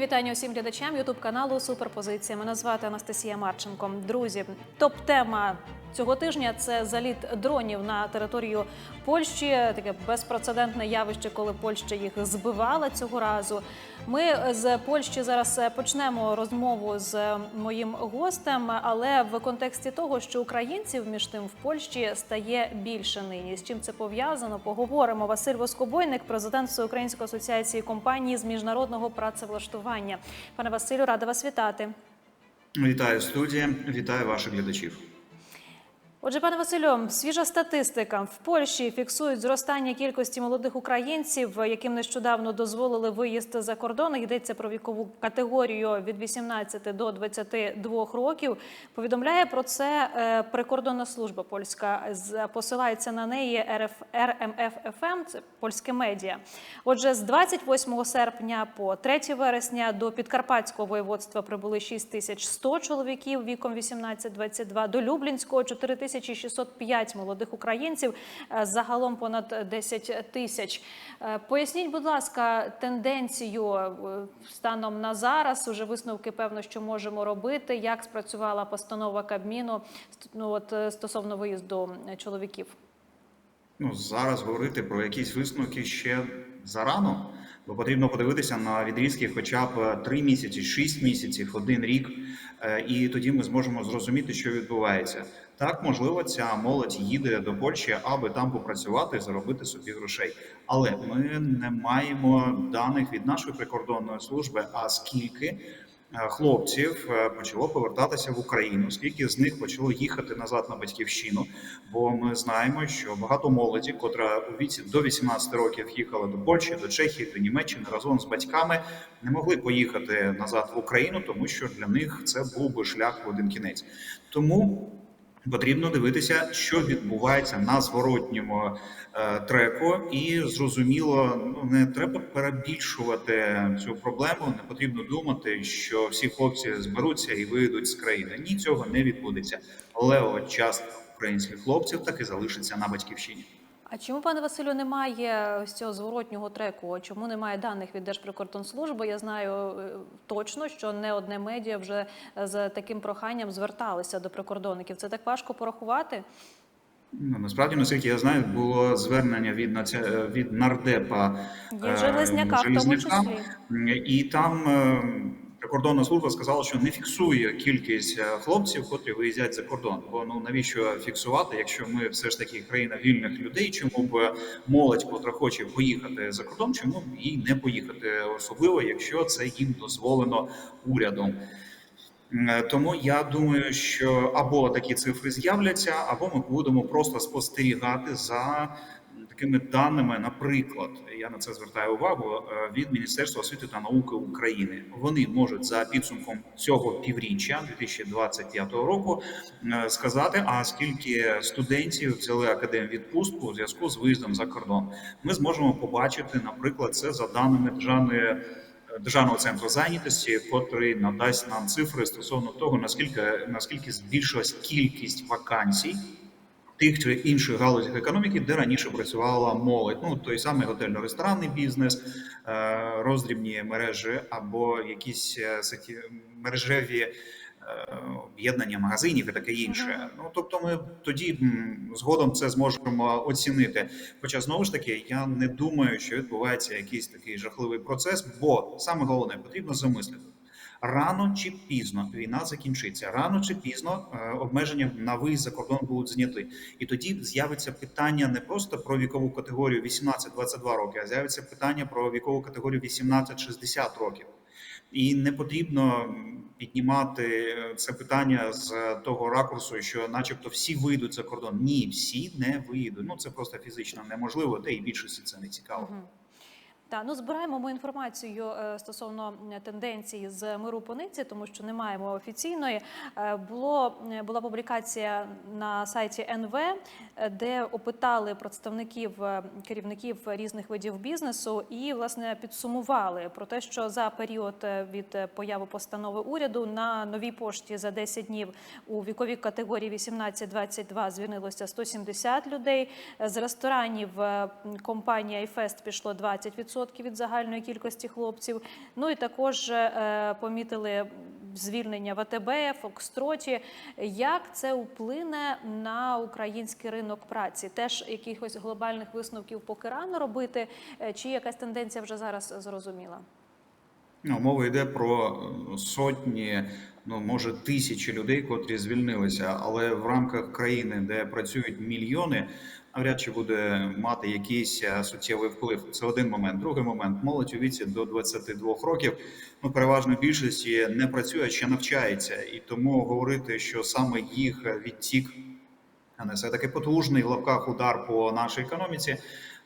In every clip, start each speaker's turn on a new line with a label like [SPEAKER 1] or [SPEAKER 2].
[SPEAKER 1] Щирі вітання усім глядачам Ютуб каналу Суперпозиція. Мене звати Анастасія Марченко. Друзі, топ-тема цього тижня це заліт дронів на територію Польщі. Таке безпрецедентне явище, коли Польща їх збивала цього разу. Ми з Польщі зараз почнемо розмову з моїм гостем, але в контексті того, що українців між тим в Польщі стає більше нині. З чим це пов'язано? Поговоримо. Василь Воскобойник, президент Всеукраїнської асоціації компаній з міжнародного працевлаштування. Пане Василю, рада вас вітати.
[SPEAKER 2] Вітаю студія, вітаю ваших глядачів.
[SPEAKER 1] Отже, пане Василю, свіжа статистика в Польщі фіксують зростання кількості молодих українців, яким нещодавно дозволили виїзд за кордон. Йдеться про вікову категорію від 18 до 22 років. Повідомляє про це е, прикордонна служба польська. Посилається на неї РФ РМФ-ФМ, це польське медіа. Отже, з 28 серпня по 3 вересня до Підкарпатського воєводства прибули 6100 чоловіків віком 18-22, до Люблінського 4605 молодих українців, е, загалом понад 10 тисяч. Е, Поясніть, будь ласка, тенденцію е, станом на зараз. Уже висновки певно, що можемо робити. Як спрацювала постанова Кабміну ну, от, стосовно виїзду чоловіків?
[SPEAKER 2] Ну зараз говорити про якісь висновки ще зарано, бо потрібно подивитися на відрізки, хоча б 3 місяці, 6 місяців, один рік, і тоді ми зможемо зрозуміти, що відбувається. Так, можливо, ця молодь їде до Польщі, аби там попрацювати і заробити собі грошей. Але ми не маємо даних від нашої прикордонної служби, а скільки е, хлопців е, почало повертатися в Україну, скільки з них почало їхати назад на батьківщину. Бо ми знаємо, що багато молоді, котра у віці до 18 років їхала до Польщі, до Чехії, до Німеччини разом з батьками, не могли поїхати назад в Україну, тому що для них це був би шлях в один кінець. Тому потрібно дивитися, що відбувається на зворотньому е, треку, і зрозуміло, ну не треба перебільшувати цю проблему. Не потрібно думати, що всі хлопці зберуться і вийдуть з країни. Ні, цього не відбудеться. Але от частка українських хлопців таки залишиться на батьківщині.
[SPEAKER 1] А чому, пане Василю, немає ось цього зворотнього треку? Чому немає даних від Держприкордонслужби? Я знаю е, точно, що не одне медіа вже з таким проханням зверталися до прикордонників. Це так важко порахувати?
[SPEAKER 2] Ну насправді, наскільки я знаю, було звернення від наці... е, від нардепа е,
[SPEAKER 1] Железняка, в тому числі.
[SPEAKER 2] і там е, прикордонна служба сказала, що не фіксує кількість е, хлопців, котрі виїздять за кордон. Бо ну навіщо фіксувати, якщо ми все ж таки країна вільних людей? Чому б молодь, котра хоче поїхати за кордон, чому б їй не поїхати, особливо якщо це їм дозволено урядом. Е, Тому я думаю, що або такі цифри з'являться, або ми будемо просто спостерігати за такими даними. Наприклад, я на це звертаю увагу е, від Міністерства освіти та науки України. Вони можуть за підсумком цього півріччя 2025 року е, сказати, а скільки студентів взяли академвідпустку у зв'язку з виїздом за кордон. Ми зможемо побачити, наприклад, це за даними державної. Державного центру зайнятості, котрий надасть нам цифри стосовно того, наскільки наскільки збільшилась кількість вакансій тих чи інших галузях економіки, де раніше працювала молодь. Ну той самий готельно-ресторанний бізнес, е, роздрібні мережі або якісь е, мережеві е, об'єднання магазинів і таке інше. Ну тобто, ми тоді згодом це зможемо оцінити. Хоча знову ж таки, я не думаю, що відбувається якийсь такий жахливий процес, бо саме головне потрібно замислити. Рано чи пізно війна закінчиться. Рано чи пізно е, обмеження на виїзд за кордон будуть зняти, і тоді з'явиться питання не просто про вікову категорію 18-22 роки, а з'явиться питання про вікову категорію 18-60 років. І не потрібно піднімати це питання з того ракурсу, що, начебто, всі вийдуть за кордон. Ні, всі не виїдуть. Ну це просто фізично неможливо, та і більшості це не цікаво.
[SPEAKER 1] Так, ну збираємо ми інформацію е, стосовно тенденції з миру по нитці, тому що не маємо офіційної. Е, Було е, була публікація на сайті НВ, де опитали представників керівників різних видів бізнесу і власне підсумували про те, що за період від появи постанови уряду на новій пошті за 10 днів у віковій категорії 18-22 звільнилося 170 людей. З ресторанів компанія «Айфест» пішло 20%, 5% від загальної кількості хлопців. Ну і також е, помітили звільнення в АТБ, Фокстроті. Як це вплине на український ринок праці? Теж якихось глобальних висновків поки рано робити, е, чи якась тенденція вже зараз зрозуміла?
[SPEAKER 2] Ну, мова йде про е, сотні, ну може тисячі людей, котрі звільнилися, але в рамках країни, де працюють мільйони, навряд чи буде мати якийсь е, суттєвий вплив. Це один момент. Другий момент молодь у віці до 22 років. Ну переважно більшості не працює, ще навчається, і тому говорити, що саме їх відтік а не все таки потужний в лапках удар по нашій економіці.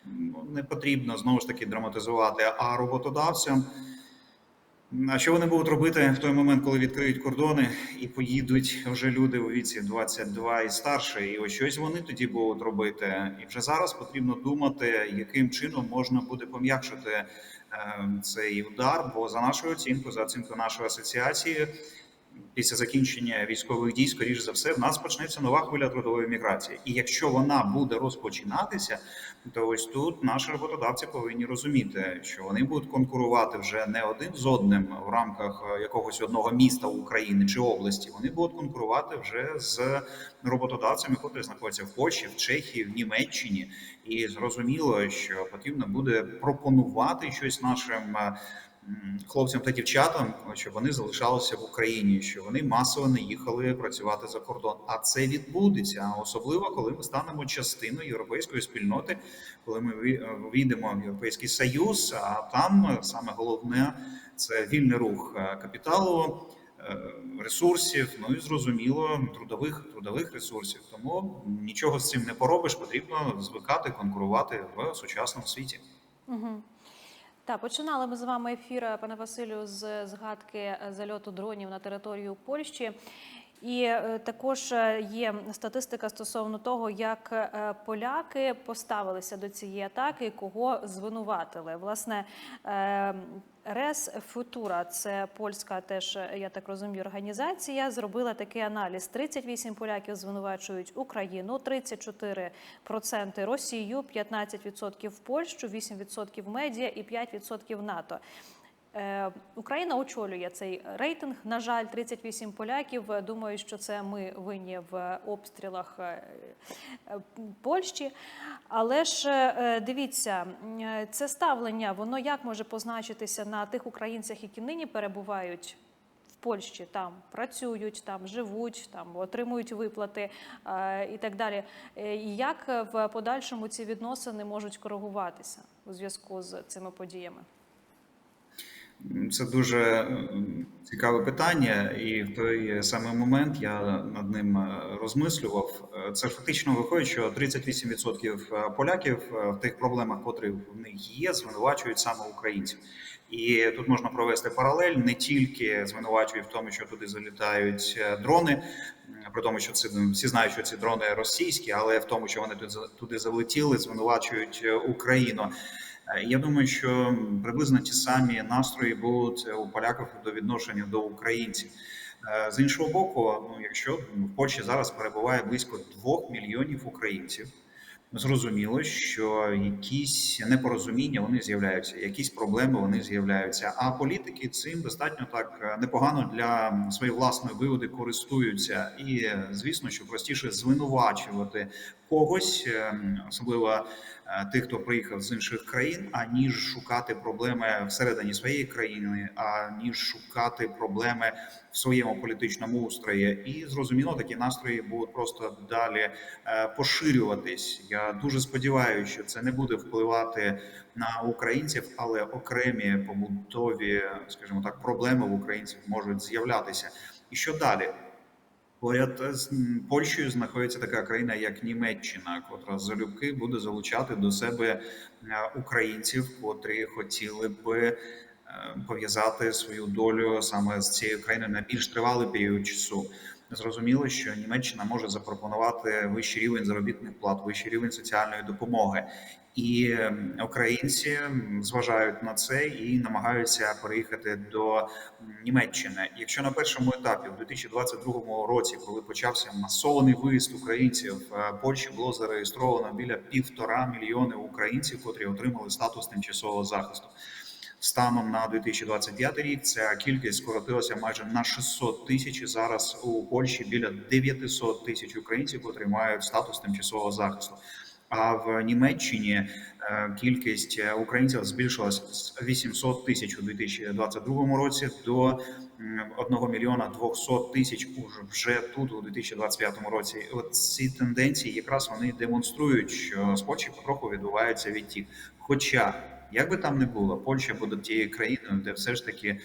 [SPEAKER 2] ну, Не потрібно знову ж таки драматизувати. А роботодавцям а що вони будуть робити в той момент, коли відкриють кордони і поїдуть вже люди у віці 22 і старше, і ось щось вони тоді будуть робити. І вже зараз потрібно думати, яким чином можна буде пом'якшити е, цей удар. Бо за нашою оцінкою, за оцінкою нашої асоціації, після закінчення військових дій, скоріш за все, в нас почнеться нова хвиля трудової міграції. І якщо вона буде розпочинатися, то ось тут наші роботодавці повинні розуміти, що вони будуть конкурувати вже не один з одним в рамках е, якогось одного міста України чи області. Вони будуть конкурувати вже з роботодавцями, котрі знаходяться в Польщі, в Чехії, в Німеччині. І зрозуміло, що потрібно буде пропонувати щось нашим. Е, Хлопцям та дівчатам, щоб вони залишалися в Україні, що вони масово не їхали працювати за кордон. А це відбудеться, особливо коли ми станемо частиною європейської спільноти, коли ми ві- війдемо в європейський союз. А там саме головне це вільний рух е, капіталу, е, ресурсів, ну і зрозуміло, трудових трудових ресурсів. Тому нічого з цим не поробиш. Потрібно звикати конкурувати в сучасному світі.
[SPEAKER 1] Угу. Так, починали ми з вами ефір, е, пане Василю, з згадки е, зальоту дронів на територію Польщі. І е, також е, є статистика стосовно того, як е, поляки поставилися до цієї атаки, кого звинуватили. Власне, е, Рес Футура, це польська, теж я так розумію, організація, зробила такий аналіз: 38 поляків звинувачують Україну, 34% Росію, 15% Польщу, 8% медіа і 5% НАТО. Е, Україна очолює цей рейтинг. На жаль, 38 поляків. Думаю, що це ми винні в обстрілах е, Польщі. Але ж е, дивіться, це ставлення, воно як може позначитися на тих українцях, які нині перебувають. Польщі там працюють, там живуть, там отримують виплати е, і так далі. І як в подальшому ці відносини можуть коригуватися у зв'язку з цими подіями?
[SPEAKER 2] Це дуже цікаве питання, і в той самий момент я над ним е, розмислював. Е, Це фактично виходить, що 38% поляків е, в тих проблемах, котрі в них є, звинувачують саме українців. І тут можна провести паралель не тільки звинувачують в тому, що туди залітають дрони, при тому, що це всі знають, що ці дрони російські, але в тому, що вони туди за- туди залетіли, звинувачують Україну. Е, Я думаю, що приблизно ті самі настрої будуть у поляків до відношення до українців. Е, З іншого боку, ну якщо в Польщі зараз перебуває близько двох мільйонів українців, зрозуміло, що якісь непорозуміння вони з'являються, якісь проблеми вони з'являються. А політики цим достатньо так е, непогано для своєї власної вигоди користуються. І е, звісно, що простіше звинувачувати когось, е, особливо е, тих, хто приїхав з інших країн, аніж шукати проблеми всередині своєї країни, аніж шукати проблеми в своєму політичному устрої. І зрозуміло, такі настрої будуть просто далі е, поширюватись. Я дуже сподіваюся, що це не буде впливати на українців, але окремі побутові, скажімо так, проблеми в українців можуть з'являтися. І що далі? Поряд з Польщею знаходиться така країна, як Німеччина, котра залюбки буде залучати до себе е, українців, котрі хотіли би е, пов'язати свою долю саме з цією країною на більш тривалий період часу. Зрозуміло, що Німеччина може запропонувати вищий рівень заробітних плат, вищий рівень соціальної допомоги. І ем, українці зважають на це і намагаються переїхати до Німеччини. Якщо на першому етапі, в 2022 році, коли почався масований виїзд українців, е, Польщі було зареєстровано біля півтора мільйони українців, котрі отримали статус тимчасового захисту. Станом на 2025 рік ця кількість скоротилася майже на 600 тисяч. Зараз у Польщі біля 900 тисяч українців, котрі мають статус тимчасового захисту. А в Німеччині е, кількість е, українців збільшилась з 800 тисяч у 2022 році до м, 1 мільйона 200 тисяч вже тут у 2025 році. От ці тенденції якраз вони демонструють, що з Польщі потроху відбувається відтік. Хоча як би там не було, Польща буде тією країною, де все ж таки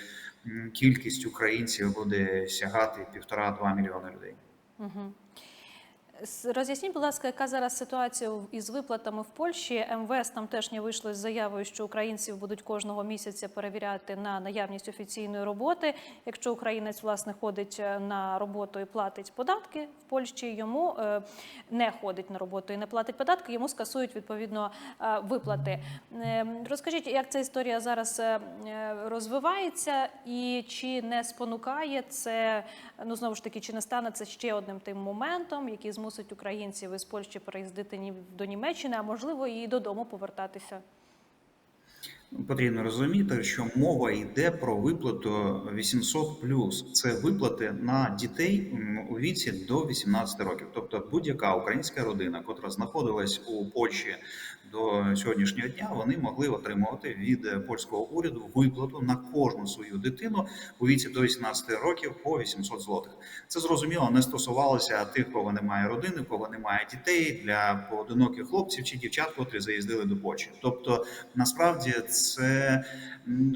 [SPEAKER 2] кількість українців буде сягати півтора-два мільйони людей.
[SPEAKER 1] Угу. Роз'ясніть, будь ласка, яка зараз ситуація із виплатами в Польщі? МВС там теж не вийшло з заявою, що українців будуть кожного місяця перевіряти на наявність офіційної роботи. Якщо українець власне ходить е, на роботу і платить податки в Польщі, йому е, не ходить на роботу і не платить податки, йому скасують відповідно е, виплати. Е, Розкажіть, як ця історія зараз розвивається, і чи не спонукає це ну знову ж таки, чи не стане це ще одним тим моментом, який змусить українців із Польщі переїздити до Німеччини, а можливо і додому повертатися?
[SPEAKER 2] Потрібно розуміти, що мова йде про виплату 800+. Це виплати на дітей у віці до 18 років. Тобто будь-яка українська родина, котра знаходилась у Польщі до сьогоднішнього дня, вони могли отримувати від польського уряду виплату на кожну свою дитину у віці до 18 років по 800 злотих. Це зрозуміло не стосувалося тих, кого немає родини, кого немає дітей для поодиноких хлопців чи дівчат, котрі заїздили до Польщі. Тобто, насправді це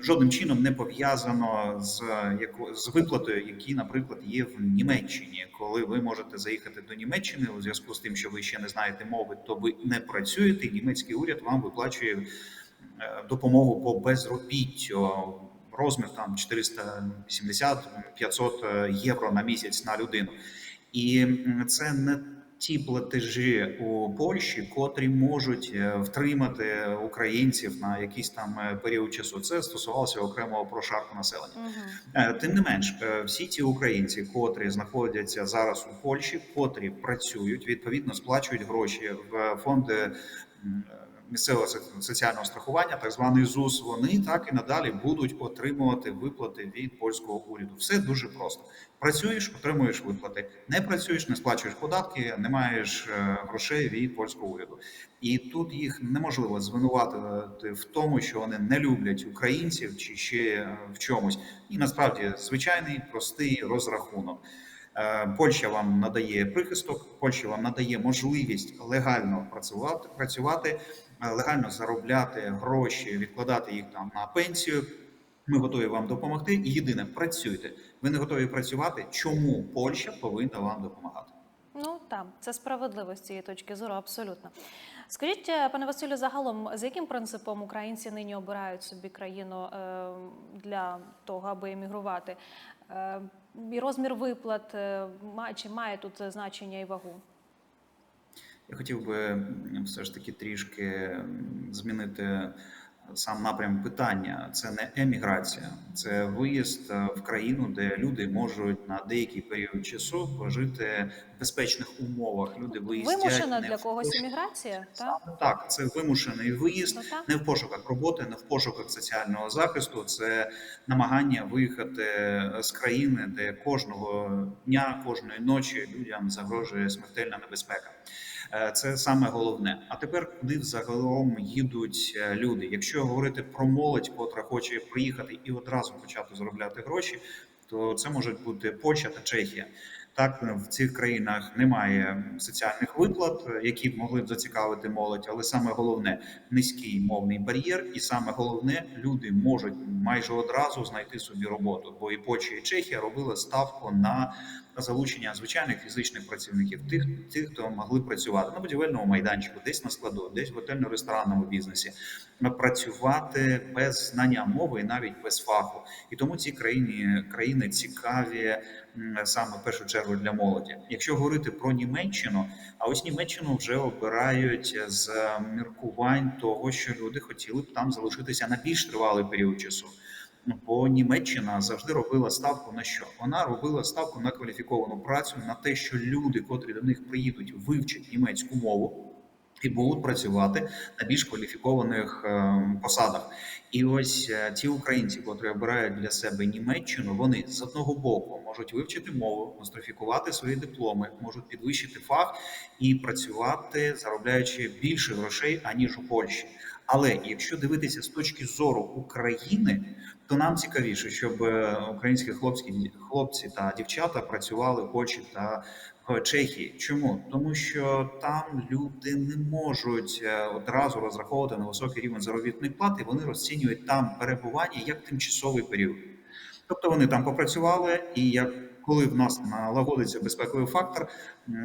[SPEAKER 2] жодним чином не пов'язано з яко- з виплатою, які, наприклад, є в Німеччині. Коли ви можете заїхати до Німеччини у зв'язку з тим, що ви ще не знаєте мови, то ви не працюєте. і Німецький уряд вам виплачує е, допомогу по безробіттю. Розмір там 480-500 євро на місяць на людину, і це не ті платежі у Польщі, котрі можуть е, втримати українців на якийсь там е, період часу. Це стосувалося окремого прошарку населення.
[SPEAKER 1] Угу.
[SPEAKER 2] Тим не менш, всі ті українці, котрі знаходяться зараз у Польщі, котрі працюють, відповідно сплачують гроші в фонди місцевого соціального страхування, так званий ЗУС. Вони так і надалі будуть отримувати виплати від польського уряду. Все дуже просто. Працюєш, отримуєш виплати. Не працюєш, не сплачуєш податки, не маєш е, грошей від польського уряду. І тут їх неможливо звинуватити в тому, що вони не люблять українців чи ще е, в чомусь. І насправді звичайний простий розрахунок. Е, Польща вам надає прихисток, Польща вам надає можливість легально працювати, працювати, легально заробляти гроші, відкладати їх там на пенсію. Ми готові вам допомогти. І єдине, працюйте. Ви не готові працювати. Чому Польща повинна вам допомагати?
[SPEAKER 1] Ну так, це справедливо з цієї точки зору, абсолютно. Скажіть, е, пане Василю, загалом, з яким принципом українці нині обирають собі країну е, для того, аби емігрувати? Е, І розмір виплат е, чи має тут значення і вагу?
[SPEAKER 2] Я хотів би все ж таки трішки змінити сам напрям питання. Це не еміграція, це виїзд е, в країну, де люди можуть на деякий період часу пожити в безпечних умовах. Люди виїздять
[SPEAKER 1] Вимушена для когось
[SPEAKER 2] пошуках-
[SPEAKER 1] еміграція? Так?
[SPEAKER 2] Так, це вимушений виїзд.
[SPEAKER 1] Ну.
[SPEAKER 2] Не в пошуках роботи, не в пошуках соціального захисту. Це намагання виїхати з країни, де кожного дня, кожної ночі людям загрожує смертельна небезпека. Е, Це саме головне. А тепер куди взагалом їдуть е, люди? Якщо говорити про молодь, котра хоче приїхати і одразу почати заробляти гроші, то це можуть бути Польща та Чехія. Так, в цих країнах немає соціальних виплат, е, які б могли б зацікавити молодь, але саме головне низький мовний бар'єр, і саме головне, люди можуть майже одразу знайти собі роботу. Бо і Польща, і Чехія робили ставку на залучення звичайних фізичних працівників, тих, тих, хто могли працювати на будівельному майданчику, десь на складу, десь в готельно-ресторанному бізнесі, працювати без знання мови і навіть без фаху. І тому ці країни країни цікаві саме в першу чергу для молоді. Якщо говорити про Німеччину, а ось Німеччину вже обирають з міркувань того, що люди хотіли б там залишитися на більш тривалий період часу. Ну, Бо Німеччина завжди робила ставку на що? Вона робила ставку на кваліфіковану працю, на те, що люди, котрі до них приїдуть, вивчать німецьку мову. І будуть працювати на більш кваліфікованих е, посадах. І ось е, ті українці, котрі обирають для себе Німеччину, вони з одного боку можуть вивчити мову, нострифікувати свої дипломи, можуть підвищити фах і працювати, заробляючи більше грошей аніж у Польщі. Але якщо дивитися з точки зору України, то нам цікавіше, щоб е, українські хлопці, хлопці та дівчата працювали Польщі та в Чехії. Чому? Тому що там люди не можуть е, одразу розраховувати на високий рівень заробітних плат, і вони розцінюють там перебування як тимчасовий період. Тобто вони там попрацювали, і як коли в нас налагодиться безпековий фактор,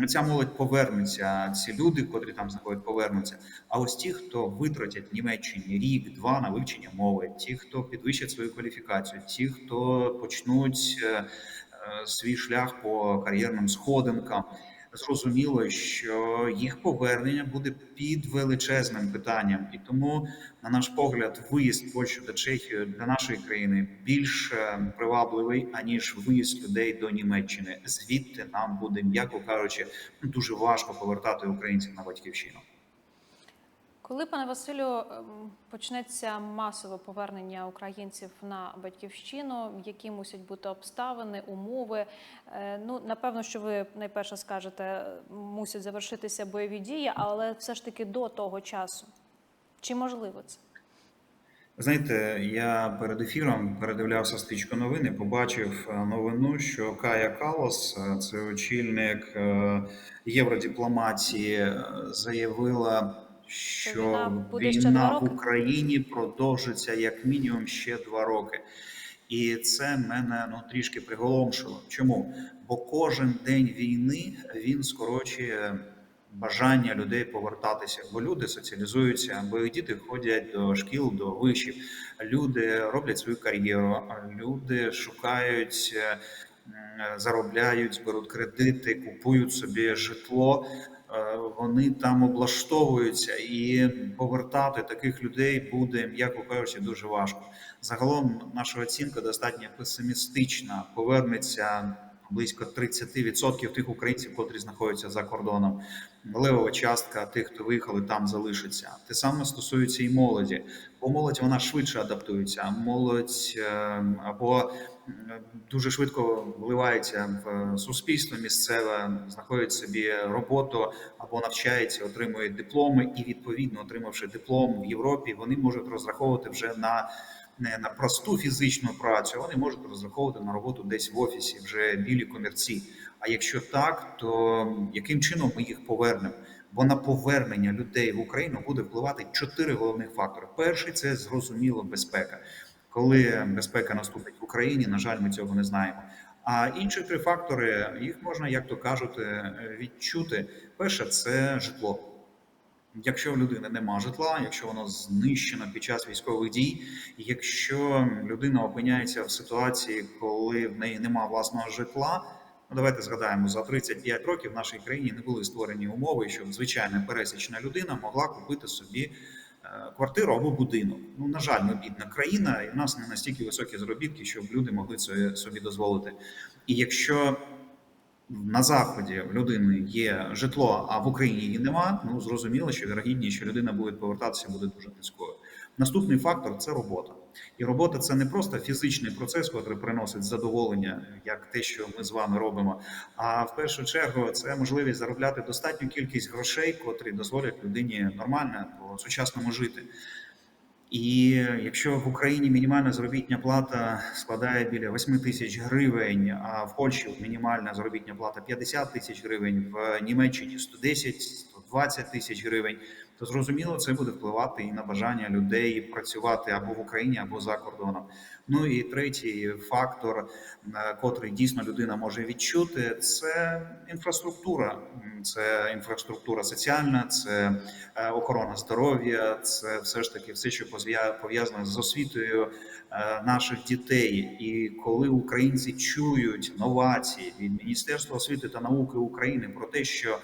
[SPEAKER 2] ця молодь повернеться. Ці люди, котрі там знаходять, повернуться. А ось ті, хто витратять Німеччині рік-два на вивчення мови, ті, хто підвищать свою кваліфікацію, ті, хто почнуть е, е, свій шлях по кар'єрним сходинкам. Зрозуміло, що їх повернення буде під величезним питанням, і тому, на наш погляд, виїзд Польщі та Чехію для нашої країни більш е, привабливий аніж виїзд людей до Німеччини. Звідти нам буде, м'яко кажучи, дуже важко повертати українців на батьківщину.
[SPEAKER 1] Коли, пане Василю, ем, почнеться масове повернення українців на батьківщину, які мусять бути обставини, умови? Е, Ну, напевно, що ви найперше скажете, мусять завершитися бойові дії, але все ж таки до того часу. Чи можливо це?
[SPEAKER 2] Знаєте, я перед ефіром передивлявся стрічку новини, побачив е, новину, що Кая Калас, е, це очільник євродипломатії, заявила,
[SPEAKER 1] Що війна буде ще
[SPEAKER 2] війна в? Україні продовжиться як мінімум ще два роки. І це мене ну трішки приголомшило. Чому? Бо кожен день війни він скорочує бажання людей повертатися, бо люди соціалізуються, бо їх діти ходять до шкіл, до вишів, люди роблять свою кар'єру, люди шукають, е, заробляють, беруть кредити, купують собі житло. Е, Вони там облаштовуються, і повертати таких людей буде, м'яко кажучи, дуже важко. Загалом наша оцінка достатньо песимістична. Повернеться близько 30% тих українців, котрі знаходяться за кордоном. Левова частка тих, хто виїхали, там залишиться. Те саме стосується і молоді, бо молодь вона швидше адаптується. Молодь е, або дуже швидко вливається в суспільство місцеве, знаходить собі роботу або навчається, отримує дипломи, і відповідно, отримавши диплом в Європі, вони можуть розраховувати вже на не на просту фізичну працю, вони можуть розраховувати на роботу десь в офісі, вже білі комірці. А якщо так, то яким чином ми їх повернемо? Бо на повернення людей в Україну буде впливати чотири головних фактори. Перший це зрозуміло безпека. Коли безпека наступить в Україні, на жаль, ми цього не знаємо. А інші три фактори їх можна, як то кажуть, е, відчути. Перше це житло. Якщо в людини нема житла, якщо воно знищено під час військових дій, якщо людина опиняється в ситуації, коли в неї нема власного житла, ну давайте згадаємо, за 35 років в нашій країні не були створені умови, щоб звичайна пересічна людина могла купити собі квартиру або будинок. Ну на жаль, ми бідна країна, і в нас не настільки високі заробітки, щоб люди могли це собі дозволити. І якщо на заході в людини є житло, а в Україні її нема. Ну зрозуміло, що вірогідність, що людина буде повертатися, буде дуже низькою. Наступний фактор це робота. І робота це не просто фізичний процес, який приносить задоволення, як те, що ми з вами робимо. А в першу чергу це можливість заробляти достатню кількість грошей, котрі дозволять людині нормально по сучасному жити. І якщо в Україні мінімальна заробітня плата складає біля 8 тисяч гривень, а в Польщі мінімальна заробітня плата 50 тисяч гривень, в Німеччині 110-120 тисяч гривень, то зрозуміло, це буде впливати і на бажання людей працювати або в Україні, або за кордоном. Ну і третій фактор, е, котрий дійсно людина може відчути, це інфраструктура. Це інфраструктура соціальна, це е, охорона здоров'я, це все ж таки все, що пов'я- пов'язано з освітою е, наших дітей. І коли українці чують новації від Міністерства освіти та науки України про те, що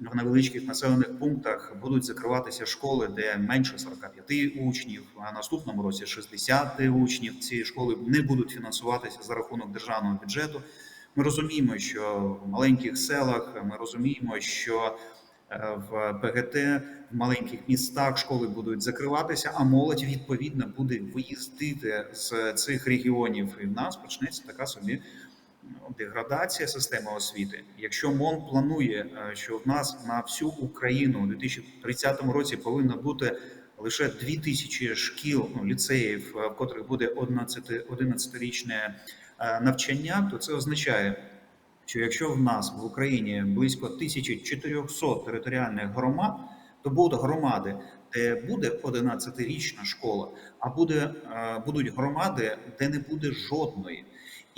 [SPEAKER 2] в невеличких населених пунктах будуть закриватися школи, де менше 45 учнів, а наступному році 60 учнів. Ці школи не будуть фінансуватися за рахунок державного бюджету. Ми розуміємо, що в маленьких селах ми розуміємо, що е, в ПГТ в маленьких містах школи будуть закриватися, а молодь відповідно буде виїздити з цих регіонів. І в нас почнеться така собі деградація системи освіти. Якщо МОН планує, е, що в нас на всю Україну у 2030 році повинно бути лише 2000 шкіл, ну, ліцеїв, е, в котрих буде 11 11-річне е, навчання, то це означає, що якщо в нас в Україні близько 1400 територіальних громад, то будуть громади, де буде 11-річна школа, а буде, будуть громади, де не буде жодної.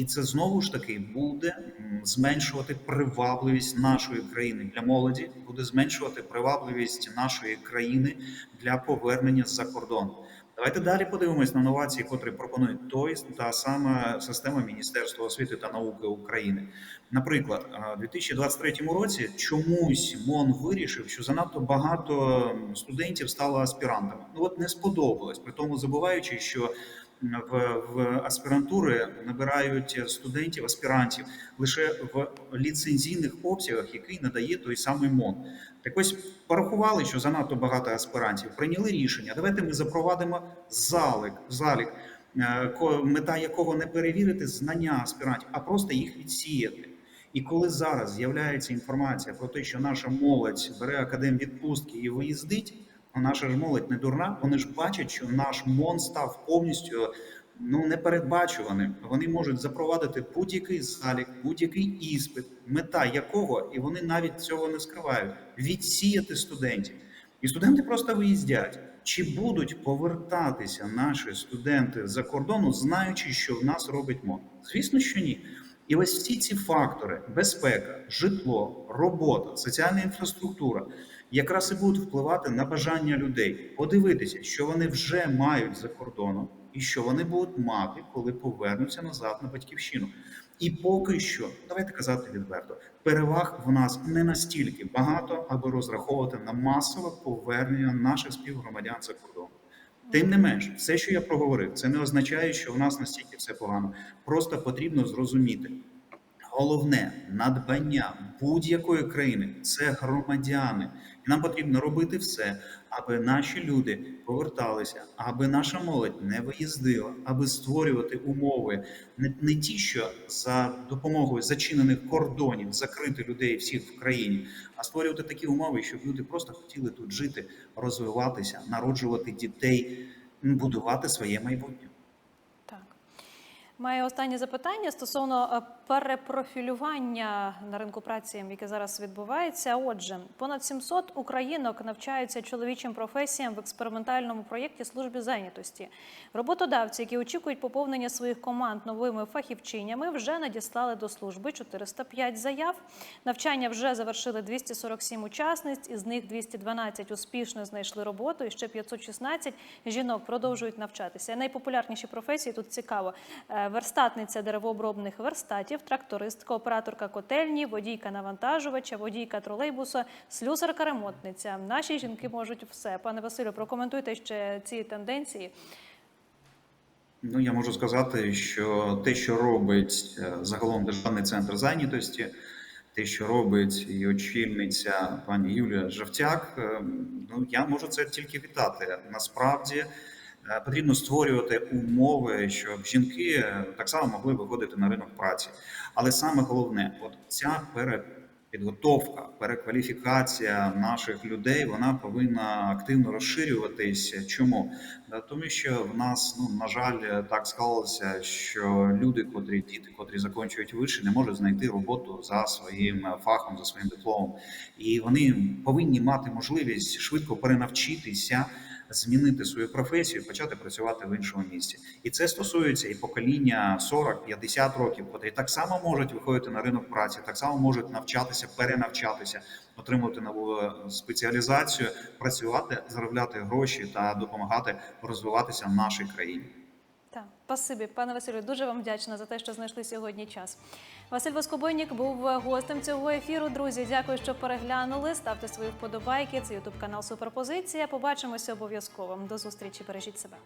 [SPEAKER 2] І це знову ж таки буде зменшувати привабливість нашої країни для молоді, буде зменшувати привабливість нашої країни для повернення з-за кордону. Давайте далі подивимось на новації, котрі пропонує той та сама система Міністерства освіти та науки України. Наприклад, е, у 2023 році чомусь МОН вирішив, що занадто багато студентів стало аспірантами. Ну от не сподобалось, при тому забуваючи, що в, в аспірантури набирають студентів, аспірантів лише в ліцензійних обсягах, який надає той самий МОН. Так ось порахували, що занадто багато аспірантів. Прийняли рішення. Давайте ми запровадимо залик, залік, е, мета якого не перевірити знання аспірантів, а просто їх відсіяти. І коли зараз з'являється інформація про те, що наша молодь бере академвідпустки і виїздить, наша ж молодь не дурна, вони ж бачать, що наш МОН став повністю ну непередбачуваним. Вони можуть запровадити будь-який залік, будь-який іспит, мета якого, і вони навіть цього не скривають, відсіяти студентів. І студенти просто виїздять. Чи будуть повертатися наші студенти за кордону, знаючи, що в нас робить МОН? Звісно, що ні. І ось всі ці фактори: безпека, житло, робота, соціальна інфраструктура, якраз і будуть впливати на бажання людей подивитися, що вони вже мають за кордоном, і що вони будуть мати, коли повернуться назад на батьківщину. І поки що, давайте казати відверто, переваг в нас не настільки багато, аби розраховувати на масове повернення наших співгромадян за кордон. Тим не менш, все, що я проговорив, це не означає, що в нас настільки все погано. Просто потрібно зрозуміти. Головне надбання будь-якої країни це громадяни, нам потрібно робити все, аби наші люди поверталися, аби наша молодь не виїздила, аби створювати умови не, не ті, що за допомогою зачинених кордонів закрити людей всіх в країні, а створювати такі умови, щоб люди просто хотіли тут жити, розвиватися, народжувати дітей, будувати своє майбутнє.
[SPEAKER 1] Так. Маю останнє запитання стосовно е, перепрофілювання на ринку праці, яке зараз відбувається. Отже, понад 700 українок навчаються чоловічим професіям в експериментальному проєкті служби зайнятості. Роботодавці, які очікують поповнення своїх команд новими фахівчинями, вже надіслали до служби 405 заяв. Навчання вже завершили 247 учасниць, із них 212 успішно знайшли роботу, і ще 516 жінок продовжують навчатися. Найпопулярніші професії тут цікаво: Е, верстатниця деревообробних верстатів, трактористка, операторка котельні, водійка навантажувача, водійка тролейбуса, слюсарка ремонтниця. Наші жінки можуть все. Пане Василю, прокоментуйте ще ці тенденції.
[SPEAKER 2] Ну, я можу сказати, що те, що робить е, загалом Державний центр зайнятості, те, що робить і очільниця пані Юлія Жовтяк, е, ну я можу це тільки вітати. Насправді потрібно створювати умови, щоб жінки е, так само могли виходити на ринок праці. Але саме головне, от ця пере, підготовка, перекваліфікація наших людей вона повинна активно розширюватись. Чому? Тому що в нас, ну на жаль, так склалося, що люди, котрі діти, котрі закінчують виші, не можуть знайти роботу за своїм фахом, за своїм дипломом, і вони повинні мати можливість швидко перенавчитися. Змінити свою професію, почати працювати в іншому місці, і це стосується і покоління 40-50 років, котрі так само можуть виходити на ринок праці, так само можуть навчатися, перенавчатися, отримувати нову е, спеціалізацію, працювати, заробляти гроші та допомагати розвиватися в нашій країні.
[SPEAKER 1] Так, спасибі, пане Василю. Дуже вам вдячна за те, що знайшли сьогодні час. Василь Воскобойнік був гостем цього ефіру. Друзі, дякую, що переглянули. Ставте свої вподобайки. Це ютуб канал Суперпозиція. Побачимося обов'язково. До зустрічі. Бережіть себе.